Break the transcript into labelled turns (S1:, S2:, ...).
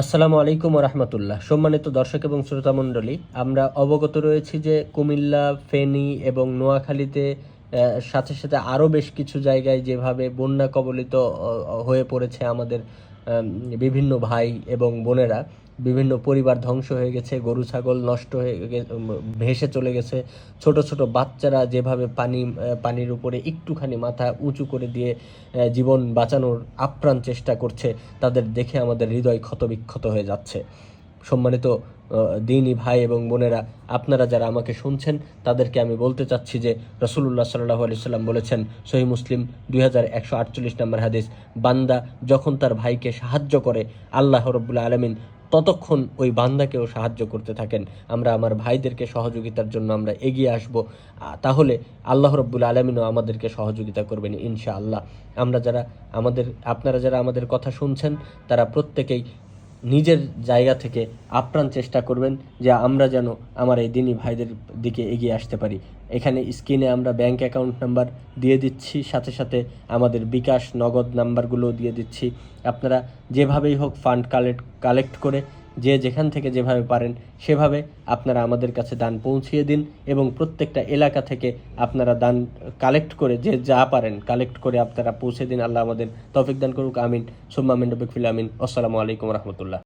S1: আসসালামু আলাইকুম রহমতুল্লাহ সম্মানিত দর্শক এবং শ্রোতা মণ্ডলী আমরা অবগত রয়েছি যে কুমিল্লা ফেনী এবং নোয়াখালীতে সাথে সাথে আরও বেশ কিছু জায়গায় যেভাবে বন্যা কবলিত হয়ে পড়েছে আমাদের আম, বিভিন্ন ভাই এবং বোনেরা বিভিন্ন পরিবার ধ্বংস হয়ে গেছে, গরু, ছাগল নষ্ট হয়ে ভেসে চলে গেছে। ছোট ছোট বাচ্চারা যেভাবে পানি পানির উপরে একটুখানি মাথা উঁচু করে দিয়ে জীবন বাঁচানোর আপ্রাণ চেষ্টা করছে, তাদের দেখে আমাদের হৃদয় ক্ষতবিক্ষত হয়ে যাচ্ছে। সম্মানিত দিনী ভাই এবং বোনেরা, আপনারা যারা আমাকে শুনছেন, তাদেরকে আমি বলতে চাচ্ছি যে রসুল্লাহ সাল্লাহ আলি সাল্লাম বলেছেন সহি মুসলিম দুই হাজার একশো আটচল্লিশ নম্বর হাদিস, বান্দা যখন তার ভাইকে সাহায্য করে, আল্লাহ রব্বুল্লা আলমিন ততক্ষণ ওই বান্দাকেও সাহায্য করতে থাকেন। আমরা আমার ভাইদেরকে সহযোগিতার জন্য আমরা এগিয়ে আসব তাহলে আল্লাহ রব্বুল আলমিনও আমাদেরকে সহযোগিতা করবেন ইনশা আল্লাহ আমরা যারা আমাদের, আপনারা যারা আমাদের কথা শুনছেন, তারা প্রত্যেকেই নিজের জায়গা থেকে আপ্রাণ চেষ্টা করবেন যে আমরা যেন আমার এই দিনই ভাইদের দিকে এগিয়ে আসতে পারি। এখানে স্ক্রিনে আমরা ব্যাংক অ্যাকাউন্ট নাম্বার দিয়ে দিচ্ছি, সাথে সাথে আমাদের বিকাশ নগদ নাম্বারগুলো দিয়ে দিচ্ছি। আপনারা যেভাবেই হোক ফান্ড কালেক্ট কালেক্ট করে যে যেখান থেকে যেভাবে পারেন, সেভাবে আপনারা আমাদের কাছে দান পৌঁছিয়ে দিন এবং প্রত্যেকটা এলাকা থেকে আপনারা দান কালেক্ট করে যে যা পারেন কালেক্ট করে আপনারা পৌঁছে দিন। আল্লাহ আমাদের তৌফিক দান করুক, আমিন। সুম্মা মিন ফিল আমিন। আসসালামু আলাইকুম রহমতুল্লাহ।